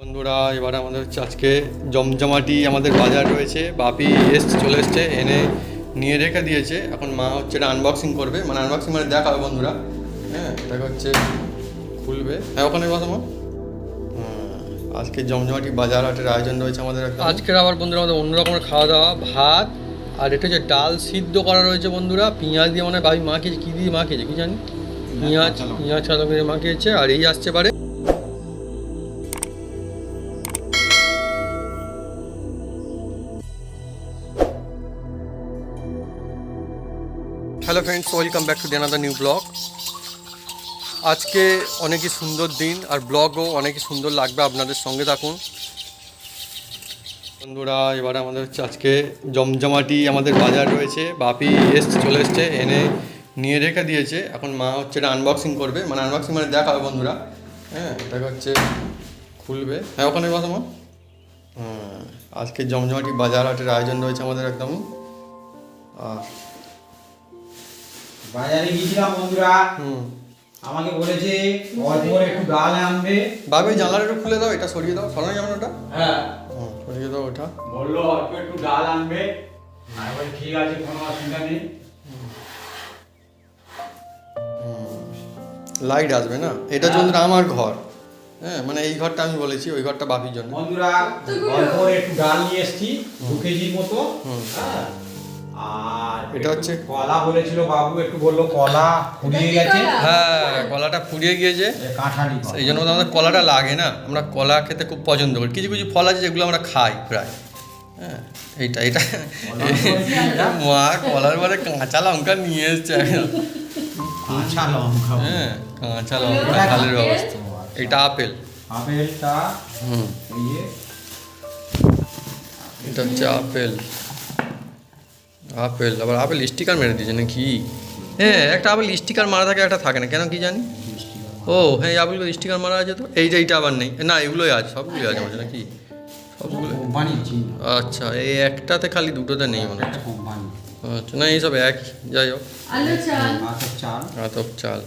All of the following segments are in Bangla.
বন্ধুরা এবার আমাদের হচ্ছে আজকে জমজমাটি আমাদের বাজার রয়েছে। বাপি এসছে চলে এসছে এনে নিয়ে রেখে দিয়েছে। এখন মা হচ্ছে এটা আনবক্সিং করবে। মানে আনবক্সিং মানে দেখাবে বন্ধুরা। হ্যাঁ এটাকে হচ্ছে খুলবে। হ্যাঁ ওখানে বসো মা। আজকে জমজমাটি বাজার হাটের আয়োজন রয়েছে আমাদের আজকের আবার বন্ধুরা আমাদের অন্য রকমের খাওয়া দাওয়া ভাত আর এটা হচ্ছে ডাল সিদ্ধ করা রয়েছে বন্ধুরা। পেঁয়াজ দিয়ে মানে ভাবি মাখিয়েছে কী দিয়ে মাখিয়েছে কি জানি? পেঁয়াজ পেঁয়াজ চালক দিয়ে মাখিয়েছে আর এই আসছে পারে friends welcome back to another new blog আজকে অনেকই সুন্দর দিন আর ব্লগও অনেকই সুন্দর লাগবে আপনাদের সঙ্গে থাকুন। বন্ধুরা, এবারে আমাদের হচ্ছে আজকে জমজমাটি আমাদের বাজার রয়েছে। বাপি এসছে, চলে এসছে, এনে নিয়ে রেখে দিয়েছে। এখন মা হচ্ছে এটা আনবক্সিং করবে। মানে আনবক্সিং মানে দেখাবে বন্ধুরা। হ্যাঁ এটাকে হচ্ছে খুলবে। হ্যাঁ ওখানে বসো হ্যাঁ আজকে জমজমাটি বাজার হাটের আয়োজন রয়েছে আমাদের একদম। আর বাজারে গিয়েছিলাম বন্ধুরা। আমাকে বলেছে অল্প একটু ডাল আনবে। বাবু এই জানলাটা একটু খুলে দাও এটা সরিয়ে দাও। সরানো যাবে ওটা? হ্যাঁ। সরিয়ে দাও ওটা। বলল অল্প একটু ডাল আনবে। আমি বলি ঠিক আছে কোনো অসুবিধা নেই। লাইট আসবে না? এটা হচ্ছে আমার ঘর হ্যাঁ মানে এই ঘরটা আমি বলেছি ওই ঘরটা বাপির জন্য। বন্ধুরা অল্প একটু ডাল নিয়ে এসছি দু কেজির মতো। হ্যাঁ। আর এটা হচ্ছে- কলা বলেছিল বাবু একটু বলল কলা ফুরিয়ে গেছে। হ্যাঁ কলাটা ফুরিয়ে গিয়েছে। এই জন্য তো আমাদের কলাটা লাগে না। আমরা কলা খেতে খুব পছন্দ করি। কিছু কিছু ফল আছে যেগুলো আমরা খাই প্রায়। হ্যাঁ এইটা এটা? মা কলার পরে কাঁচা লঙ্কা নিয়ে এসছে। কাঁচা লঙ্কা হ্যাঁ কাঁচা লঙ্কা খালের ব্যবস্থা। এটা আপেল। আপেলটা হুম। এটা হচ্ছে আপেল। আপেল আবার আপেল স্টিকার মেরে দিয়েছে নাকি? হ্যাঁ একটা আপেল স্টিকার মারা থাকে একটা থাকে না কেন কি জানি? ও হ্যাঁ এই আপেলগুলো স্টিকার মারা আছে তো। এইটা এইটা আবার নেই। না এগুলোই আছে সবগুলোই আছে আমার নাকি? সবগুলো আচ্ছা এই একটাতে খালি দুটোতে নেই মনে হয় আচ্ছা না এইসব এক যাই হোক। আলু চাল। আতপ চাল।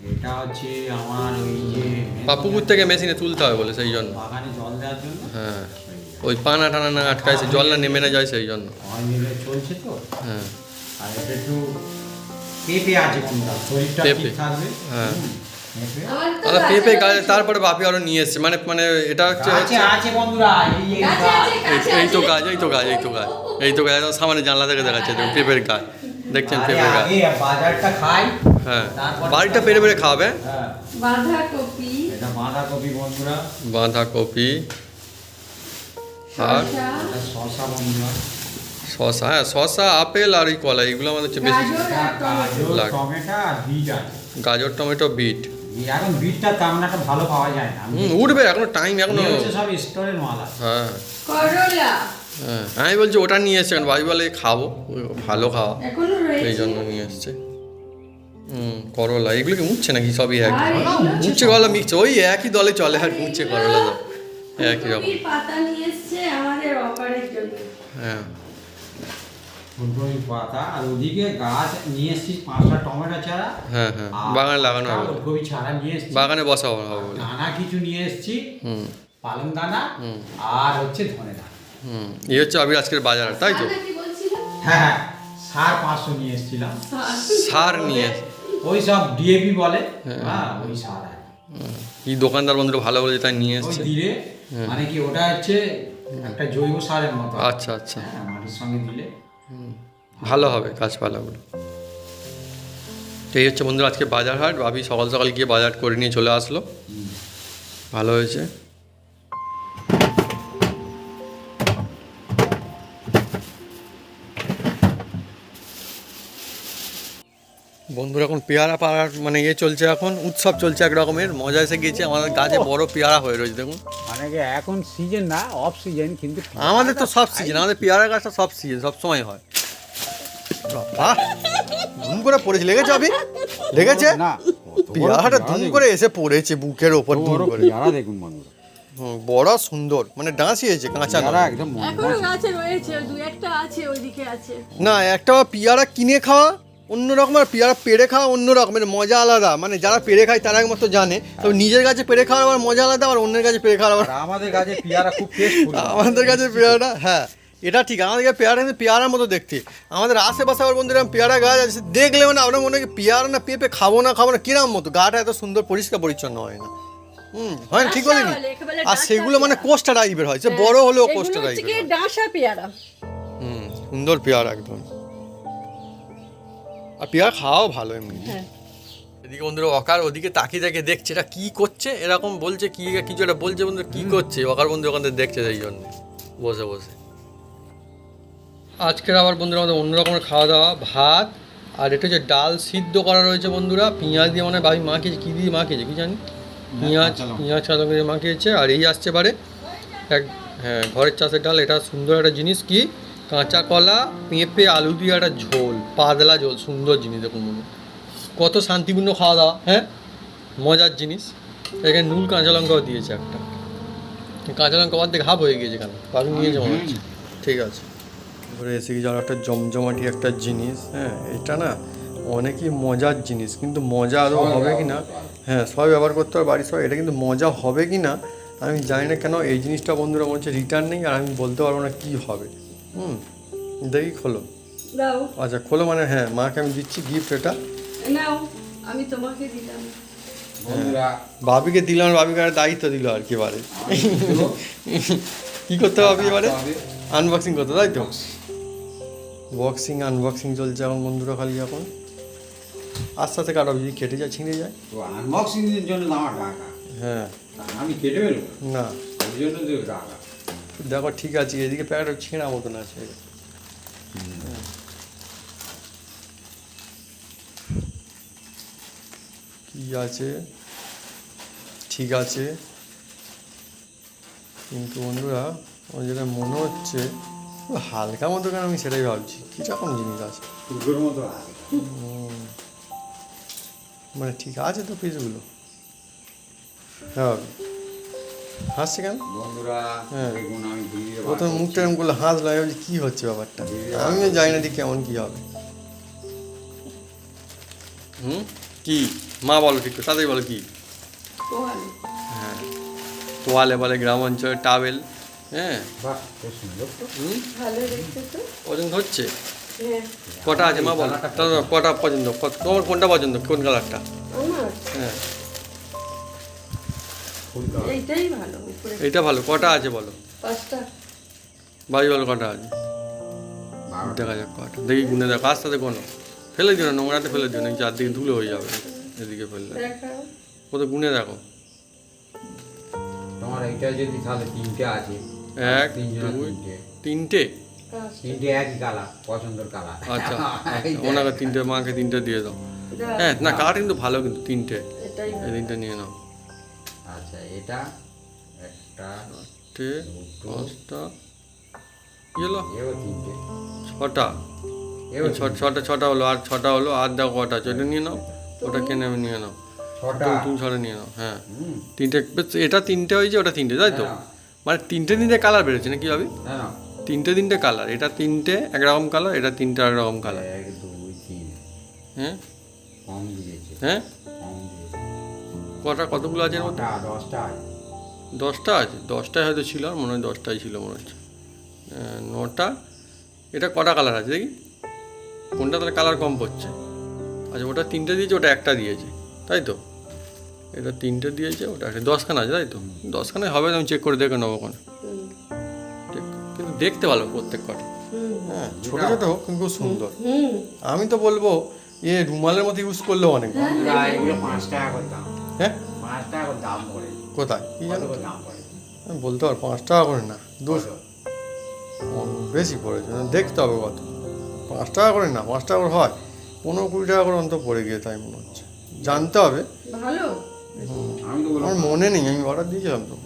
এটা হচ্ছে আমার ওই যে পাপুকুর থেকে মেশিনে তুলতে হবে বলে সেই জন্য। বাগানে জল দেওয়ার জন্য? হ্যাঁ। ওই পানা টানা না আটকায় সে জল না নেমে না যায় সেই জন্য। চলছে তো? হ্যাঁ। আর এটা একটু পেঁপে আছে কোনটা? শরীরটা ঠিক থাকবে? হ্যাঁ। পেঁপে। আচ্ছা গাছে তারপরে বাপি আরও নিয়ে এসছে। মানে মানে এটা হচ্ছে আছে আছে বন্ধুরা এই তো গাছ এই তো গাছ এই তো গাছ। এই তো গাছ একদম সামনে জানলা থেকে দেখাচ্ছে পেঁপের গাছ। দেখছেন পেঁপের গাছ? আগে বাজারটা খাই হ্যাঁ। বাড়িটা পেরে পেরে খাবে হ্যাঁ। বাঁধাকপি। বাঁধাকপি বন্ধুরা। বাঁধাকপি। আর? শসা, শশা হ্যাঁ শশা আপেল আর এই কলা এগুলো আমাদের হচ্ছে বেশি। গাজর টমেটো। বিট আছে। গাজর টমেটো বিট। এখন বিটটা তেমন একটা ভালো পাওয়া যায় না। হুম উঠবে এখনও টাইম এখনও সব স্টোরের মাল হ্যাঁ। করলা। হ্যাঁ আমি বলছি ওটা নিয়ে এসছে কারণ বাবি বলে খাব ভালো খাওয়া। এই জন্য নিয়ে এসছে। হুম করলা এগুলো কি উঠছে নাকি সবই এক আর এগুলো উচ্ছে করলা মিক্স ওই একই দলে চলে আর উচ্ছে করলা একই রকম। পাতা নিয়ে এসছে আমাদের অপারের জন্য। হ্যাঁ। ফুলকপির পাতা আর ওদিকে গাছ নিয়ে এসেছি পাঁচটা টমেটো চারা। হ্যাঁ হ্যাঁ। বাগানে লাগানো হবে। ওলকপি চারা নিয়ে এসেছি বাগানে বসাবো হবে। বলে কিছু নিয়ে এসেছি হুম। পালং দানা হুম। আর হচ্ছে ধনে দানা। হুম। এই হচ্ছে আবির আজকের বাজার তাই তো? হ্যাঁ হ্যাঁ। সার পাঁচশো নিয়ে এসেছিলাম। সার নিয়ে ওই সব ডিএপি বলে। হ্যাঁ। হ্যাঁ ওই সার আর। এই দোকানদার বন্ধুরা ভালো বলে তাই নিয়ে ওই এসছে। দিলে মানে কি ওটা হচ্ছে একটা জৈব সারের মতো। আচ্ছা আচ্ছা। হ্যাঁ মাটির সঙ্গে দিলে। ভালো হবে গাছপালাগুলো। তো এই হচ্ছে বন্ধুরা আজকে বাজার হাট। ভাবি সকাল সকাল গিয়ে বাজার করে নিয়ে চলে আসলো। ভালো হয়েছে। বন্ধুরা এখন পেয়ারা পাড়ার মানে ইয়ে চলছে এখন। উৎসব চলছে এক রকমের মজা এসে গিয়েছে। আমাদের গাছে বড় পেয়ারা হয়ে রয়েছে দেখুন। মানে কি এখন সিজন না অফ সিজন কিন্তু আমাদের তো সব সিজন আমাদের পেয়ারা গাছটা সব সিজন সব সময় হয়। বাহ ধুম করে পড়েছে। লেগেছে আবি লেগেছে? না। পেয়ারাটা ধুম করে এসে পড়েছে বুকের ওপর ধুম করে। পেয়ারা দেখুন বন্ধুরা। বড় সুন্দর মানে ডাঁসিয়েছে কাঁচা নয়। একদম এখনও গাছে রয়েছে দু একটা আছে ওইদিকে আছে। না একটা পিয়ারা কিনে খাওয়া অন্যরকম আর পেয়ারা পেড়ে খাওয়া অন্য রকমের মজা আলাদা। মানে যারা পেড়ে খায় তারা একমাত্র জানে। তবে নিজের কাছে পেড়ে খাওয়ার আবার মজা আলাদা আর অন্যের কাছে পেড়ে খাওয়ার আবার আমাদের কাছে পেয়ারা খুব আমাদের কাছে পেয়ারা হ্যাঁ এটা ঠিক। আমাদের কাছে পেয়ারা কিন্তু পেয়ারার মতো দেখতে। আমাদের আশেপাশে আবার বন্ধুরা পেয়ারা গাছ আছে দেখলে মানে আপনার মনে হয় পেয়ারা না পেঁপে খাব না খাব না কিরম মতো? গাটা এত সুন্দর পরিষ্কার পরিচ্ছন্ন হয় না। হুম হয় না? ঠিক ডাঁশা বলিনি? আর সেগুলো মানে। কোষ্টা টাইপের হয় সে বড় হলেও কোষ্টা টাইপের ডাঁশা পেয়ারা। হুম সুন্দর পেয়ারা একদম। আর পেয়ারা খাওয়াও ভালো এমনি। হ্যাঁ। এদিকে বন্ধুরা অকার ওদিকে তাকিয়ে তাকিয়ে দেখছে এটা কি করছে? এরকম বলছে কি কিছু একটা বলছে বন্ধুরা কি করছে? অকার বন্ধু ওখান থেকে দেখছে সেই জন্য বসে বসে। আজকের আবার বন্ধুরা আমাদের অন্য রকমের খাওয়া দাওয়া ভাত আর এটা হচ্ছে ডাল সিদ্ধ করা রয়েছে বন্ধুরা পেঁয়াজ দিয়ে মানে ভাই মাখিয়েছে কী দিয়ে মাখিয়েছে কি জানি? পেঁয়াজ লঙ্কা। পেঁয়াজ কাঁচা লঙ্কা দিয়ে মাখিয়েছে আর এই আসছে পারে এক হ্যাঁ ঘরের চাষের ডাল এটা সুন্দর একটা জিনিস কি? কাঁচা কলা পেঁপে আলু দিয়ে একটা ঝোল। পাতলা জল সুন্দর জিনিস দেখুন মনে কত শান্তিপূর্ণ খাওয়া দাওয়া হ্যাঁ? মজার জিনিস। এখানে নুন কাঁচা লঙ্কাও দিয়েছে একটা। কাঁচা লঙ্কা বাদ হাফ হয়ে গিয়েছে কেন? পাবি নিয়েছে মনে হচ্ছে। ঠিক আছে। ঘুরে এসে গিয়ে যাওয়ার একটা জমজমাটি একটা জিনিস হ্যাঁ? এটা না অনেকই মজার জিনিস কিন্তু মজা আদৌ হবে কি না হ্যাঁ সবাই ব্যবহার করতে হবে বাড়ির সবাই। এটা কিন্তু মজা হবে কি না আমি জানি না কেন এই জিনিসটা বন্ধুরা মনে হচ্ছে রিটার্ন নেই আর আমি বলতে পারব না কী হবে। হুম দেখি খোলো। দাও। আচ্ছা খোলো মানে হ্যাঁ মাকে আমি দিচ্ছি গিফট এটা। নাও আমি তোমাকে দিলাম। বন্ধুরা ভাবিকে দিলাম ভাবিকে আর দায়িত্ব দিল আর কি এবারে। কি করতে হবে এবারে? আনবক্সিং করতে তাই তো? বক্সিং আনবক্সিং চলছে এখন বন্ধুরা খালি এখন। আস্তে আস্তে কাটো যদি কেটে যায় ছিঁড়ে যায়। তো আনবক্সিং এর জন্য আমার টাকা। হ্যাঁ। আমি কেটে ফেলব? না। ওই জন্য টাকা। দেখো ঠিক আছে এদিকে প্যাকেটটা ছিঁড়া মতন আছে। কি আছে? ঠিক আছে। কিন্তু বন্ধুরা আমার যেটা মনে হচ্ছে হালকা মতো কেন আমি সেটাই ভাবছি? কীরকম জিনিস আছে? মতো মানে ঠিক আছে তো পিসগুলো? হ্যাঁ হাসছে কেন? বন্ধুরা হ্যাঁ। প্রথমে মুখটা এরকম করলে হাসলাম আমি ভাবছি কী হচ্ছে ব্যাপারটা? আমিও জানি না ঠিক কেমন কী হবে। হুম? কি? মা বলো ঠিক তাড়াতাড়ি বলো কি? তোয়ালে হ্যাঁ তোয়ালে বলে গ্রাম অঞ্চলে টাওয়েল হ্যাঁ। পছন্দ হচ্ছে? হ্যাঁ। কটা আছে মা বলো? কটা পছন্দ? কত- তোমার কোনটা পছন্দ? কোন কালারটা? হ্যাঁ। এইটা ভালো কটা আছে বলো? পাঁচটা। বাড়ি বলো কটা আছে? দেখা যাক কটা। দেখি গুনে দেখো আস্তে কোনো ফেলে দিও না নোংরাতে ফেলে দিও না চারদিকে ধুলো হয়ে যাবে। এদিকে ফেললে। দেখাও। কত গুনে দেখো। তোমার এইটা যদি তাহলে তিনটে আছে এক দুই তিনটে। তিনটে? একই কালার পছন্দের কালার। আচ্ছা আচ্ছা, ওনাকে তিনটে মাকে তিনটে দিয়ে দাও। হ্যাঁ না কাঠ কিন্তু ভালো কিন্তু তিনটে। এটাই এই তিনটে নিয়ে নাও। আচ্ছা এটা একটা তিনটে পাঁচটা গেলো ছটা। ছটা ছটা হলো আর ছটা হলো আর দেখো কটা চলে নিয়ে নাও। ওটা কেনে আমি নিয়ে নাও? তুমি- ছটা নিয়ে নাও হ্যাঁ। হুম। তিনটে এটা তিনটে হয়েছে ওটা তিনটে তাই তো। মানে তিনটে তিনটে কালার বেরোচ্ছে না কি হবে তিনটে তিনটে কালার এটা তিনটে একরকম কালার এটা তিনটে একরকম কালার হ্যাঁ? হ্যাঁ? কটা কতগুলো আছে। দশটা আছে। দশটায় হয়তো ছিল আর মনে হয় দশটাই ছিল মনে হচ্ছে। নটা। এটা কটা কালার আছে দেখি? কোনটা তাহলে কালার কম পড়ছে? আচ্ছা ওটা তিনটে দিয়েছে ওটা একটা দিয়েছে তাই তো? এটা তিনটে দিয়েছে ওটা একটা দশখানা আছে তাই তো? দশখানায় হবে আমি চেক করে দেখে নেব ওখানে। ঠিক কিন্তু দেখতে ভালো প্রত্যেক কটা। হ্যাঁ ছোটো ছোটো হোক কিন্তু খুব সুন্দর আমি তো বলব এ রুমালের মতো ইউজ করলেও অনেক হ্যাঁ। পড়ে। কোথায়? কি জানো আমি বলতে পারব পাঁচ টাকা করে না দুশো? বেশি পড়েছে দেখতে হবে কত। পাঁচ টাকা করে না পাঁচ টাকা করে হয়। পনেরো কুড়ি টাকা করে অন্তত পড়ে গিয়ে তাই মনে হচ্ছে। জানতে হবে। ভালো। আমি তো বলব আমার মনে নেই আমি অর্ডার দিয়েছিলাম তো।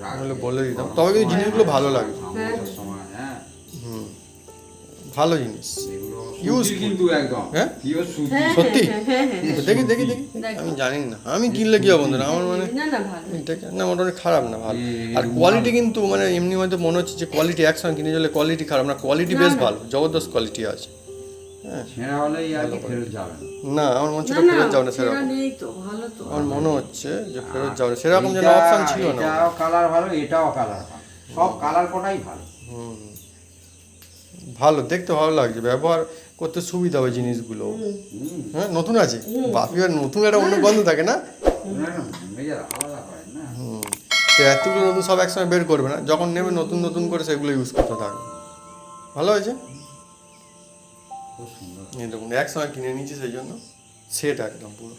নাহলে বলে দিতাম। তবে কিন্তু জিনিসগুলো ভালো লাগে। সময়, হ্যাঁ। হুম। ভালো জিনিস. সুতি কিন্তু একদম। হ্যাঁ? হ্যাঁ সত্যি? হ্যাঁ হ্যাঁ হ্যাঁ। দেখি দেখি দেখি। আমি জানি না। আমি কিনলে কি হবে বন্ধুরা? আমার মানে না না ভালো। এটাকে না মোটামুটি খারাপ না ভালো। আর কোয়ালিটি কিন্তু মানে এমনি হয়তো মনে হচ্ছে যে কোয়ালিটি একসঙ্গে কিনে চলে কোয়ালিটি খারাপ না। কোয়ালিটি বেশ ভালো। জবরদস্ত কোয়ালিটি আছে। না। না আমার মনে হচ্ছে ফেরত যাবে না সেরকম। আমার মনে হচ্ছে যে ফেরত যাবে না। সেরকম যেন অপশন ছিল না। এটাও কালার ভালো এটাও কালার ভালো। সব কালার কোটাই ভালো। ভালো দেখতে ভালো লাগছে। ব্যবহার করতে সুবিধা হবে জিনিসগুলো। হ্যাঁ নতুন আছে? বাপি আর নতুন একটা অন্য গন্ধ থাকে না? না, না, মেজাজ আলাদা হয় না। হুম। তো এতগুলো নতুন সব একসঙ্গে বের করবে না। যখন নেবে নতুন নতুন করে সেগুলো ইউজ করতে থাকবে। ভালো হয়েছে? খুব সুন্দর। এই দেখুন একসঙ্গে কিনে নিয়েছি সেই জন্য। সেট একদম পুরো।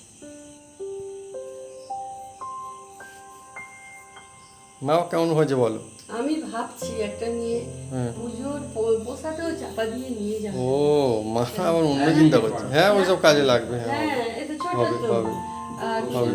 মা কেমন হয়েছে বলো? আমি ভাবছি একটা নিয়ে হ্যাঁ। পুজোর পোশাকেও চাপা দিয়ে নিয়ে যাব। ও মা আবার অন্য চিন্তা করছে হ্যাঁ ওইসব কাজে লাগবে হ্যাঁ হ্যাঁ এটা ছোট হবে, তো হবে। হবে।